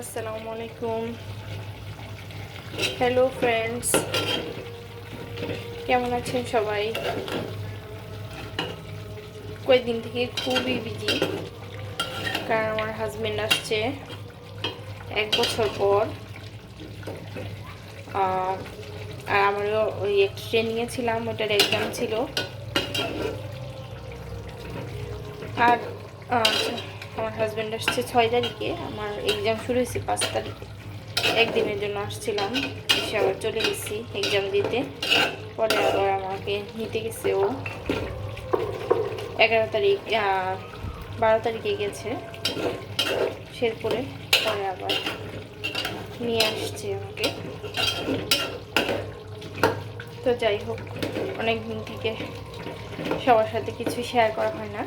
আসসালামু আলাইকুম। Hello friends কেমন আছেন সবাই? কয়েকদিন থেকে খুবই বিজি কারণ আমার হাজবেন্ড আসছে এক বছর পর। আর আমারও ওই ট্রেনিংয়ে ছিলাম ওটার এক্সাম ছিল। আর আহ, আমার হাজব্যান্ড আসছে ছয় তারিখে। আমার এক্সাম শুরু হয়েছে পাঁচ তারিখে। একদিনের জন্য আসছিলাম, এসে আবার চলে গেছি এক্সাম দিতে। পরে আবার আমাকে নিতে গেছে ও। এগারো তারিখ বারো তারিখে গেছে শেরপুরে। পরে আবার নিয়ে আসছে আমাকে। তো যাই হোক অনেক দিন থেকে সবার সাথে কিছু শেয়ার করা হয় না।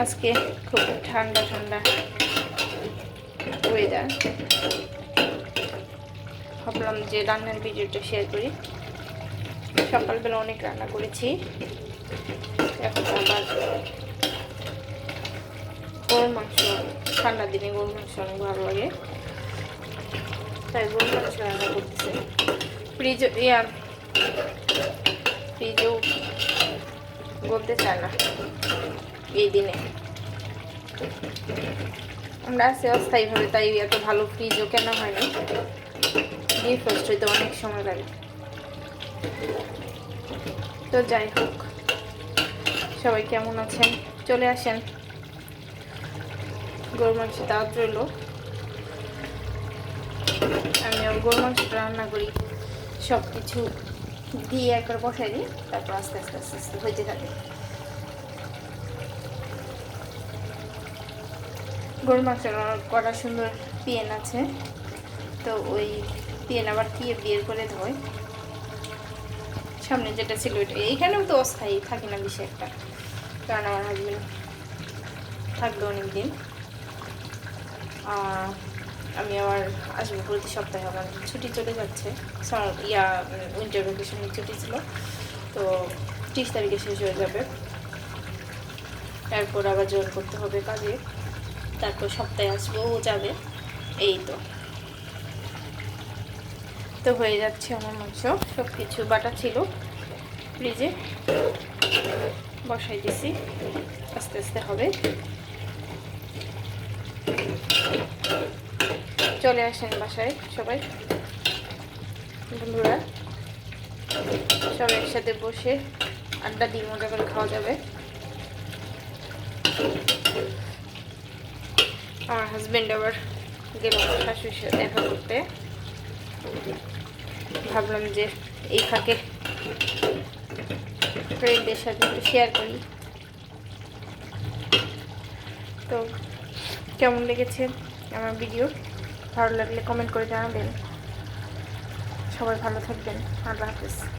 আজকে খুব ঠান্ডা ঠান্ডা ওয়েদার ভাবলাম যে রান্নার ভিডিওটা শেয়ার করি। সকালবেলা অনেক রান্না করেছি। এখন আবার গরুর মাংস ঠান্ডার দিনে গরুর মাংস অনেক ভালো লাগে। তাই গরুর মাংস রান্না করতেছে। ফ্রিজ, ইয়া, ফ্রিজেও বলতে চায় না। দিনে। আমরা আছি অস্থায়ীভাবে, তাই এত ভালো ফ্রিজও কেনা হয় না হইতে অনেক সময় লাগে। তো যাই হোক, সবাই কেমন আছেন? চলে আসেন। গরু মাংস দাওয়াত রইল। আমি গরু মাংসটা রান্না করি। সব কিছু দিয়ে একবার বসাই দিই, তারপর আস্তে আস্তে আস্তে আস্তে হইতে থাকে। গরু মাংস কটা সুন্দর পেন আছে। তো ওই পেন আবার দিয়ে বিয়ের করে ধোয়। সামনে যেটা ছিল ওইটা। এইখানেও তো অস্থায়ী, থাকে না বেশি একটা। কারণ আমার হাজবেন্ড থাকবে অনেক দিন আমি আবার আসব প্রতি সপ্তাহে আমার ছুটি চলে যাচ্ছে। ইয়া উইন্টার ভ্যাকেশনের ছুটি ছিল। তো ত্রিশ তারিখে শেষ হয়ে যাবে। তারপর আবার জয়েন করতে হবে কাজে। তারপর সপ্তাহে আসব, ও যাবে। এই তো। তো হয়ে যাচ্ছে আমার মাংস। সব কিছু বাটা ছিল। ফ্রিজে বসাই দিছি। আস্তে আস্তে হবে। চলে আসেন বাসায় সবাই। বন্ধুরা, সবাই একসাথে বসে আড্ডা দিয়ে মজা করে খাওয়া যাবে। আমার হাজব্যান্ড আবার গেল শাশুড়ির সাথে দেখা করতে। ভাবলাম যে এই ফাঁকে ফ্রেন্ডদের সাথে একটু শেয়ার করি। তো কেমন লেগেছে আমার ভিডিও ভালো লাগলে কমেন্ট করে জানাবেন। সবাই ভালো থাকবেন। আল্লাহ হাফিজ।